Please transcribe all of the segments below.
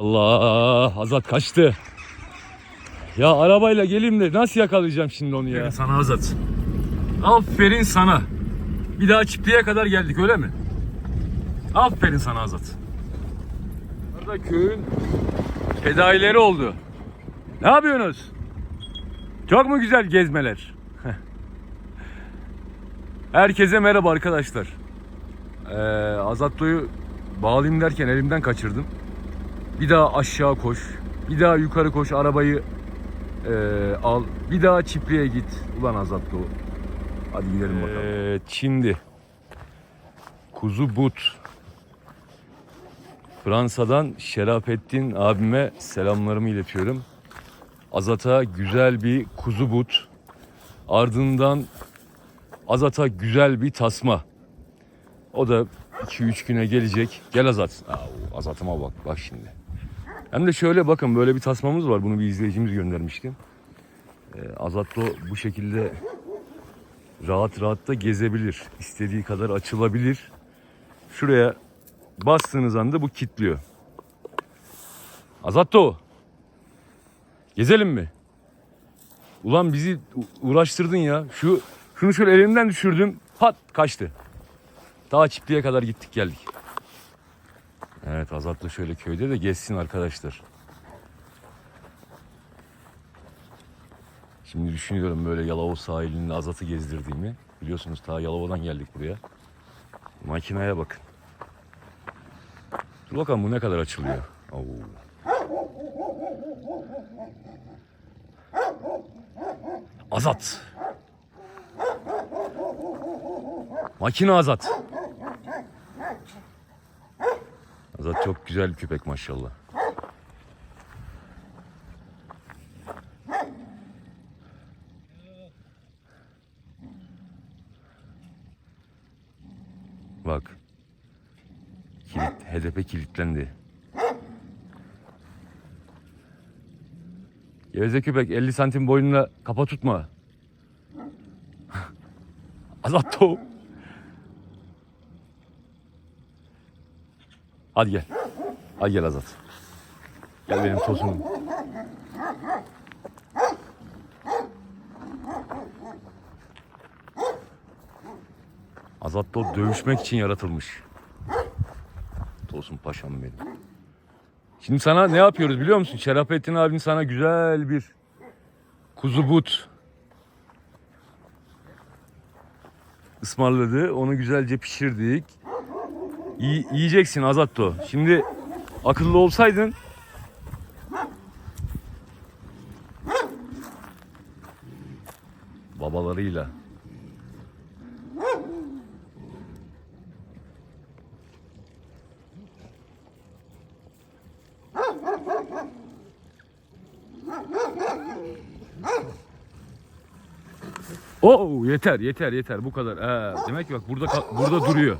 Allah Azat kaçtı. Ya arabayla geleyim de nasıl yakalayacağım şimdi onu ya? Sana Azat. Aferin sana. Bir daha çiftliğe kadar geldik öyle mi? Aferin sana Azat. Burada köyün fedaileri oldu. Ne yapıyorsunuz? Çok mu güzel gezmeler? Herkese merhaba arkadaşlar. Ee, Azatlı'yı bağlayayım derken elimden kaçırdım. Bir daha aşağı koş. Bir daha yukarı koş arabayı e, al. Bir daha çiftliğe git. Ulan Azatlı o. Hadi gidelim bakalım. Evet şimdi kuzu but. Fransa'dan Şerafettin abime selamlarımı iletiyorum. Azat'a güzel bir kuzu but. Ardından Azat'a güzel bir tasma. O da 2-3 güne gelecek. Gel Azat. Aa, Azat'ıma bak. Bak şimdi. Hem de şöyle bakın böyle bir tasmamız var. Bunu bir izleyicimiz göndermişti. Ee, Azat'la bu şekilde rahat rahat da gezebilir. İstediği kadar açılabilir. Şuraya bastığınız anda bu kilitliyor. Azatto. Gezelim mi? Ulan bizi uğraştırdın ya. Şu şunu şöyle elimden düşürdüm. Pat kaçtı. Daha çiftliğe kadar gittik geldik. Evet Azat'la şöyle köyde de gezsin arkadaşlar. Şimdi düşünüyorum böyle Yalova sahilinde Azat'ı gezdirdiğimi. Biliyorsunuz ta Yalova'dan geldik buraya. Makineye bakın. Dur bakalım bu ne kadar açılıyor. Oo. Azat. Makine Azat. Azat çok güzel bir köpek maşallah. Bak. Kilit, hedefe kilitlendi. Geveze köpek 50 santim boyunla kafa tutma. Azat tavuk. Hadi gel. Hadi gel Azat. Gel benim tosunum. Azat da dövüşmek için yaratılmış. Tosun paşam benim. Şimdi sana ne yapıyoruz biliyor musun? Şerafettin abin sana güzel bir kuzu but ısmarladı. Onu güzelce pişirdik. İyi, yiyeceksin Azatto. Şimdi akıllı olsaydın babalarıyla Oo yeter yeter yeter bu kadar. Ha, demek ki bak burada burada duruyor.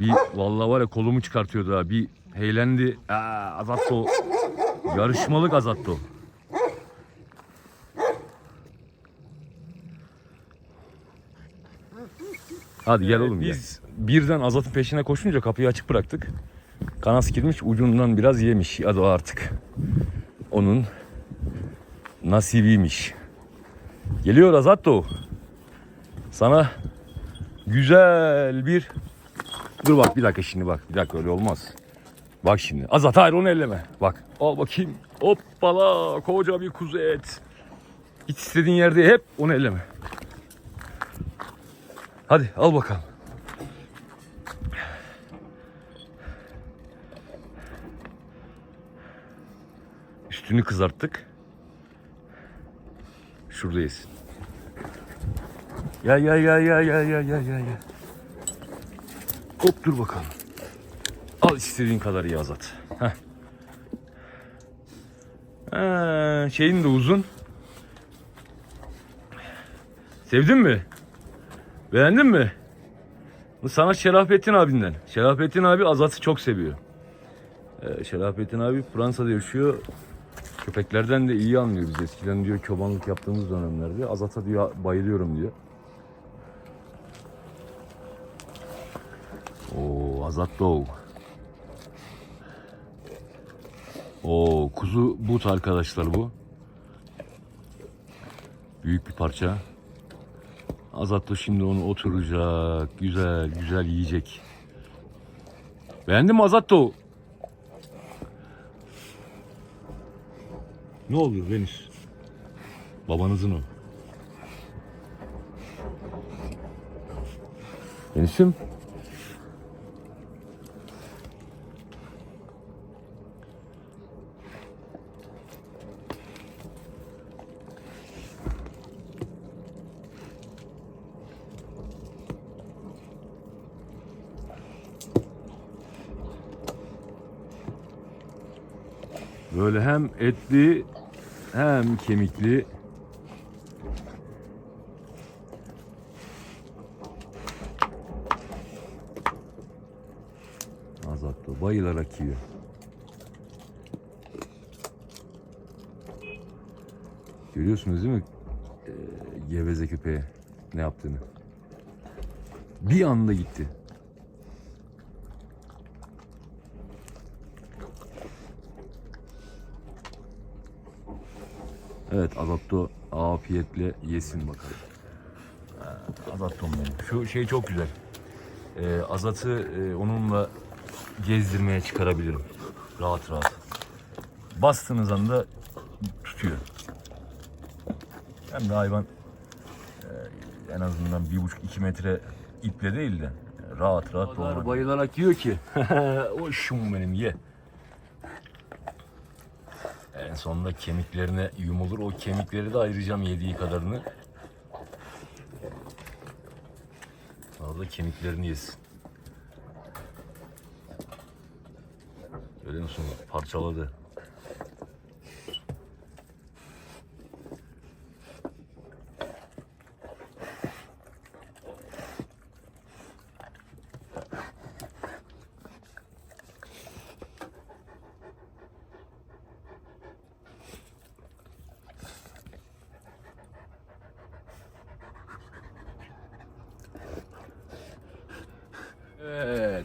Bir vallahi var ya kolumu çıkartıyordu ha. Bir eğlendi. Aa, Azatto. Yarışmalık Azatto. Hadi gel oğlum Biz birden Azat'ın peşine koşunca kapıyı açık bıraktık. Kanas girmiş ucundan biraz yemiş. Hadi o artık. Onun nasibiymiş. Geliyor Azatto. Sana güzel bir Dur bak bir dakika şimdi bak. Bir dakika öyle olmaz. Bak şimdi. Azat hayır onu elleme. Bak. Al bakayım. Hoppala. Koca bir kuzu et. Hiç istediğin yerde hep onu elleme. Hadi al bakalım. Üstünü kızarttık. Şuradayız. Gel gel gel gel gel gel gel gel. Hop dur bakalım. Al istediğin kadar iyi Azat. Şeyin de uzun. Sevdin mi? Beğendin mi? Bu sana Şerafettin abinden. Şerafettin abi Azat'ı çok seviyor. Ee, Şerafettin abi Fransa'da yaşıyor. Köpeklerden de iyi anlıyor biz eskiden diyor çobanlık yaptığımız dönemlerde. Azat'a diyor bayılıyorum diyor. Oo Azat Doğu. O kuzu but arkadaşlar bu. Büyük bir parça. Azat da şimdi onu oturacak. Güzel güzel yiyecek. Beğendin mi Azat o? Ne oluyor Venüs? Babanızın o. Venüs'üm. Böyle hem etli hem kemikli. Azat da bayılarak yiyor. Görüyorsunuz değil mi? Ee, geveze ne yaptığını. Bir anda gitti. Evet Azatto afiyetle yesin bakalım. Azatto'm benim. Şu şey çok güzel. Ee, Azat'ı e, onunla gezdirmeye çıkarabilirim. Rahat rahat. Bastığınız anda tutuyor. Hem de hayvan e, en azından bir buçuk iki metre iple değil de rahat rahat bayılarak yiyor ki. o şum benim ye. En sonunda kemiklerine yumulur. O kemikleri de ayıracağım yediği kadarını. Orada kemiklerini yesin. Görüyor musun? Parçaladı.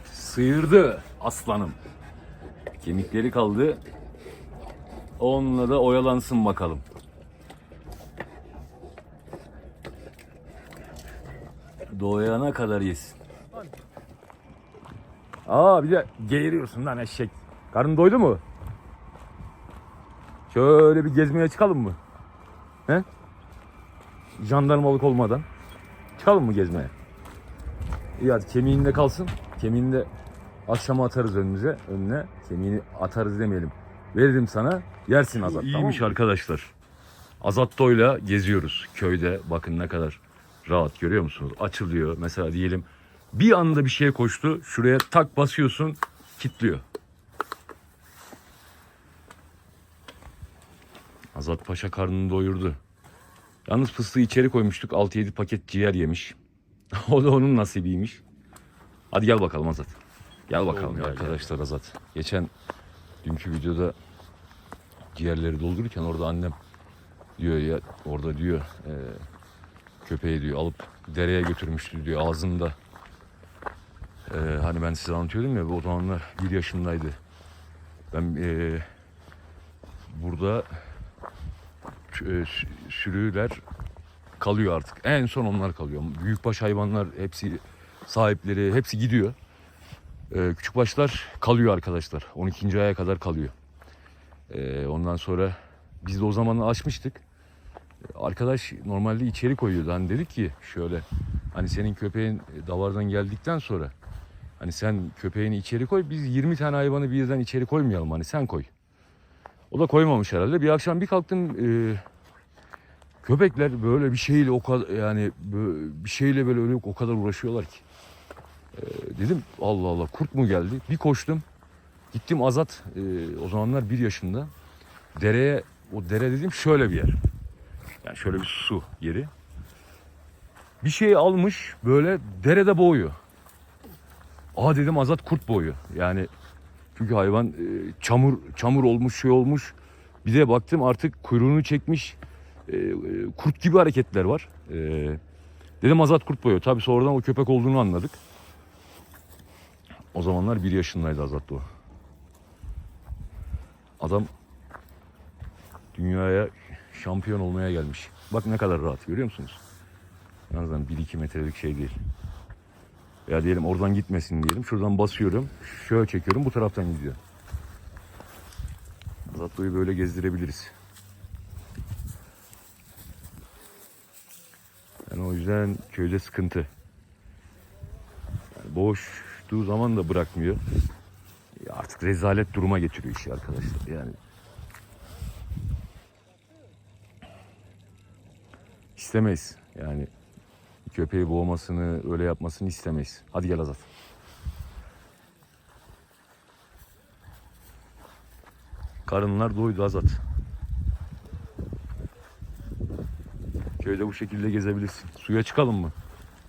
Evet, sıyırdı aslanım. Kemikleri kaldı. Onunla da oyalansın bakalım. Doyana kadar yesin. Aa bir de geğiriyorsun lan eşek. Karnın doydu mu? Şöyle bir gezmeye çıkalım mı? He? Jandarmalık olmadan. Çıkalım mı gezmeye? İyi hadi kemiğinde kalsın. Kemiğinde akşama atarız önümüze. Önüne kemiğini atarız demeyelim. Veririm sana yersin Azat. İyiymiş arkadaşlar. Azatto'yla geziyoruz köyde. Bakın ne kadar rahat görüyor musunuz? Açılıyor. Mesela diyelim bir anda bir şeye koştu. Şuraya tak basıyorsun kilitliyor. Azat Paşa karnını doyurdu. Yalnız fıstığı içeri koymuştuk. 6-7 paket ciğer yemiş. o da onun nasibiymiş. Hadi gel bakalım Azat. Gel bakalım gel, arkadaşlar Azat. Geçen dünkü videoda ciğerleri doldururken orada annem diyor ya orada diyor e, köpeği diyor alıp dereye götürmüştü diyor ağzında. E, hani ben size anlatıyordum ya o zamanlar bir yaşındaydı. Ben e, burada e, sü- sürüler kalıyor artık. En son onlar kalıyor. Büyükbaş hayvanlar hepsi sahipleri hepsi gidiyor. Ee, küçükbaşlar kalıyor arkadaşlar. 12. aya kadar kalıyor. Ee, ondan sonra biz de o zaman açmıştık. Ee, Arkadaş normalde içeri koyuyordu. Hani dedik ki şöyle hani senin köpeğin davardan geldikten sonra hani sen köpeğini içeri koy biz 20 tane hayvanı birden içeri koymayalım hani sen koy. O da koymamış herhalde. Bir akşam bir kalktım e, köpekler böyle bir şeyle o kadar yani bir şeyle böyle öyle o kadar uğraşıyorlar ki. Ee, dedim Allah Allah kurt mu geldi? Bir koştum. Gittim Azat e, o zamanlar bir yaşında. Dereye o dere dediğim şöyle bir yer. Yani şöyle bir su yeri. Bir şey almış böyle derede boğuyor. Aa dedim Azat kurt boğuyor. Yani çünkü hayvan e, çamur çamur olmuş şey olmuş. Bir de baktım artık kuyruğunu çekmiş. E, e, kurt gibi hareketler var. E, dedim Azat kurt boyuyor. Tabii sonradan o köpek olduğunu anladık. O zamanlar bir yaşındaydı Azat o. Adam dünyaya şampiyon olmaya gelmiş. Bak ne kadar rahat görüyor musunuz? Yalnız 1-2 metrelik şey değil. Ya diyelim oradan gitmesin diyelim. Şuradan basıyorum. Şöyle çekiyorum. Bu taraftan gidiyor. Zatto'yu böyle gezdirebiliriz. Yani o yüzden köyde sıkıntı. Yani boğuştuğu zaman da bırakmıyor. Ya artık rezalet duruma getiriyor işi arkadaşlar. Yani istemeyiz. Yani köpeği boğmasını, öyle yapmasını istemeyiz. Hadi gel Azat. Karınlar doydu Azat. Köyde bu şekilde gezebilirsin. Suya çıkalım mı?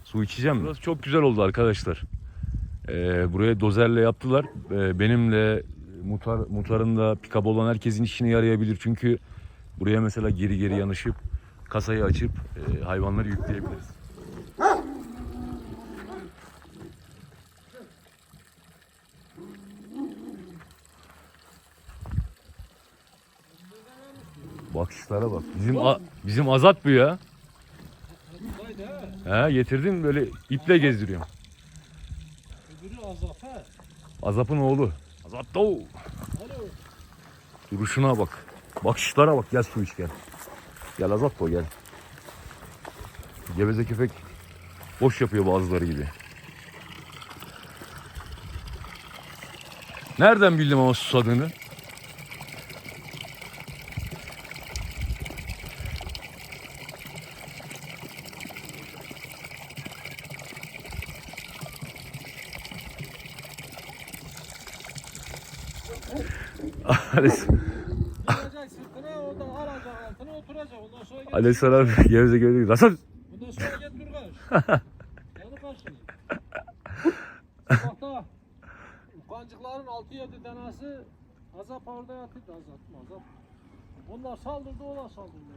Su içeceğim mi? Burası çok güzel oldu arkadaşlar. Ee, buraya dozerle yaptılar. Ee, benimle mutar, mutarında pikap olan herkesin işine yarayabilir. Çünkü buraya mesela geri geri yanaşıp kasayı açıp e, hayvanları yükleyebiliriz. Bakışlara bak. Bizim a- bizim Azat bu ya. He getirdim böyle iple gezdiriyorum. Azap'ın oğlu. Azap. Alo. Duruşuna bak. Bakışlara bak. Gel su iç gel. Gel Azap o, gel. Geveze köpek boş yapıyor bazıları gibi. Nereden bildim ama susadığını? Oturacak sırtına, o da alacak altına oturacak. Ondan sonra gel. Ali sana geveze geveze. Nasıl? Bundan sonra gel dur karış. Yanı karşı. Sabahta kancıkların 6-7 tanesi azap orada yatıyordu azap azap. Onlar saldırdı o da saldırdı.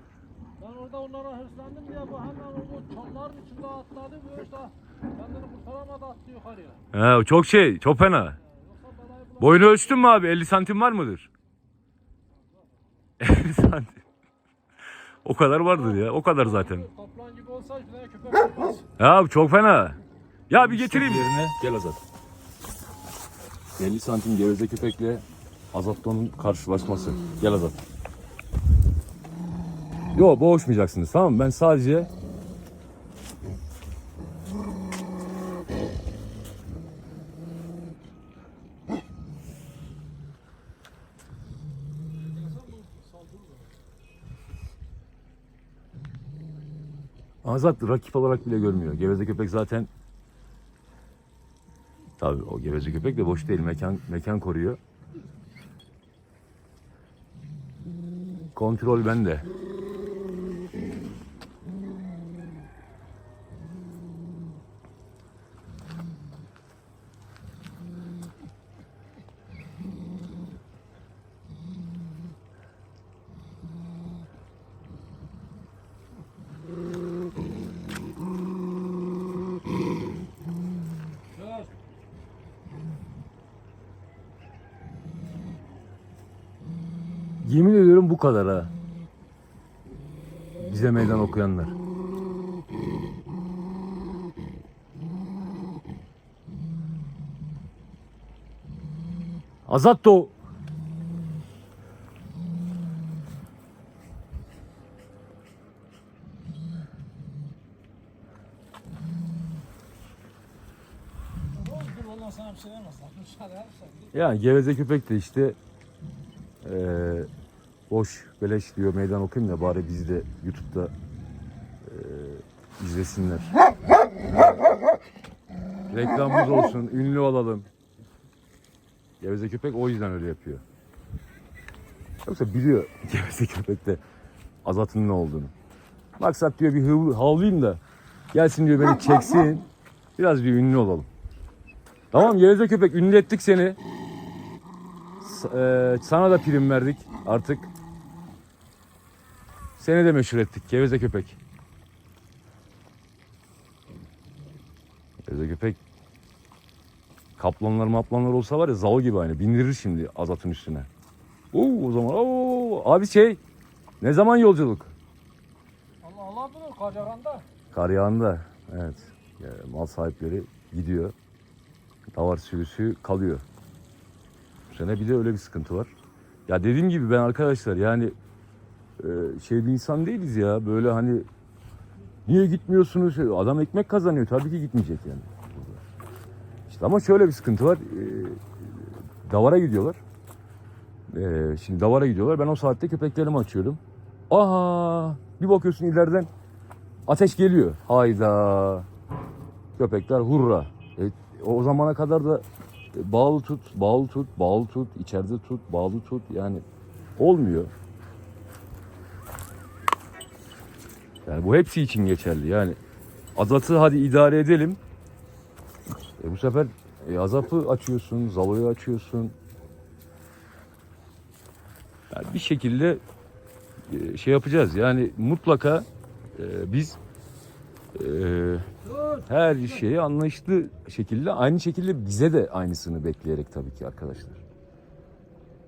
Ben orada onlara hırslandım diye bu hemen o çamların içinde atladı ve işte kendini kurtaramadı attı yukarıya. He, çok şey, çok fena. Boyunu ölçtün mü abi? 50 santim var mıdır? 50 santim. O kadar vardır ya. O kadar zaten. Kaplan gibi olsa köpek olmaz. Ya abi çok fena. Ya bir getireyim. Yerine gel Azat. 50 santim geveze köpekle Azat'ın karşılaşması. Gel Azat. Yo boğuşmayacaksınız tamam mı? Ben sadece Azat rakip olarak bile görmüyor. Geveze köpek zaten Tabii o geveze köpek de boş değil. Mekan mekan koruyor. Kontrol bende. Bu kadar ha. Bize meydan okuyanlar. Azat da o. Dur ondan sana bir demezsen. Dışarı yapsan. Yani geveze köpek de işte eee, boş beleş diyor meydan okuyayım da bari bizi de YouTube'da eee, izlesinler. Reklamımız olsun, ünlü olalım. Geveze köpek o yüzden öyle yapıyor. Yoksa biliyor geveze köpekte Azat'ın ne olduğunu. Maksat diyor bir havlayayım da gelsin diyor beni çeksin. Biraz diyor ünlü olalım. Tamam geveze köpek ünlü ettik seni. Eee, sana da prim verdik artık. Seni de meşhur ettik. Geveze köpek. Geveze köpek. Kaplanlar maplanlar olsa var ya zal gibi aynı. Bindirir şimdi Azat'ın üstüne. Oo, o zaman oo, abi şey ne zaman yolculuk? Allah Allah bilir Kacaganda. Kar yağında. Evet. Ya, mal sahipleri gidiyor. Davar sürüsü kalıyor. Bu sene bir de öyle bir sıkıntı var. Ya dediğim gibi ben arkadaşlar yani şey bir insan değiliz ya. Böyle hani niye gitmiyorsunuz? Adam ekmek kazanıyor. Tabii ki gitmeyecek yani. İşte ama şöyle bir sıkıntı var. E, davara gidiyorlar. E, şimdi davara gidiyorlar. Ben o saatte köpeklerimi açıyorum. Aha! Bir bakıyorsun ileriden Ateş geliyor. Hayda. Köpekler hurra. E, o zamana kadar da bağlı tut, bağlı tut, bağlı tut, içeride tut, bağlı tut. Yani olmuyor. Yani bu hepsi için geçerli. Yani azatı hadi idare edelim. E, bu sefer e, azapı açıyorsun, zaloyu açıyorsun. Yani bir şekilde e, şey yapacağız. Yani mutlaka e, biz e, her şeyi anlayışlı şekilde aynı şekilde bize de aynısını bekleyerek tabii ki arkadaşlar.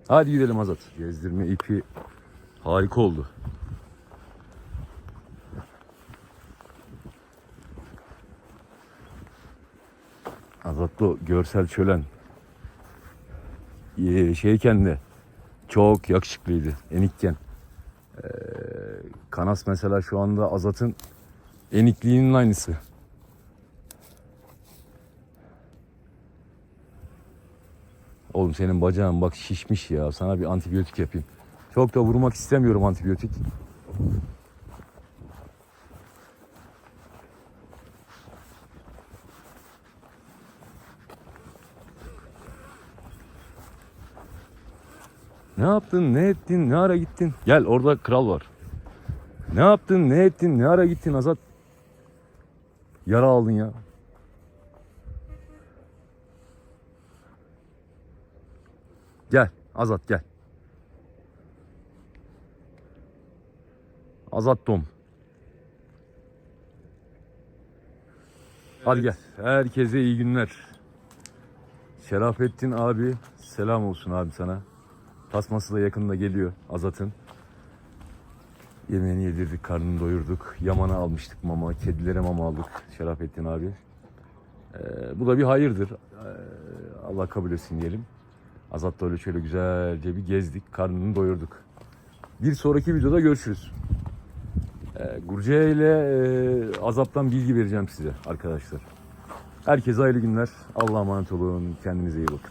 Hadi gidelim Azat. Gezdirme ipi harika oldu. O görsel şölen Ee, şeyken de çok yakışıklıydı enikken. Ee, Kanas mesela şu anda Azat'ın enikliğinin aynısı. Oğlum senin bacağın bak şişmiş ya. Sana bir antibiyotik yapayım. Çok da vurmak istemiyorum antibiyotik. Ne yaptın, ne ettin, ne ara gittin? Gel orada kral var. Ne yaptın, ne ettin, ne ara gittin Azat? Yara aldın ya. Gel Azat gel. Azat Dom. Hadi gel. Herkese iyi günler. Şerafettin abi selam olsun abi sana. Tasması da yakında geliyor Azat'ın. Yemeğini yedirdik, karnını doyurduk. Yaman'a almıştık mama, kedilere mama aldık Şerafettin abi. Ee, bu da bir hayırdır. Ee, Allah kabul etsin diyelim. Azat'la öyle şöyle güzelce bir gezdik, karnını doyurduk. Bir sonraki videoda görüşürüz. Ee, Gurce ile e, Azap'tan bilgi vereceğim size arkadaşlar. Herkese hayırlı günler. Allah'a emanet olun. Kendinize iyi bakın.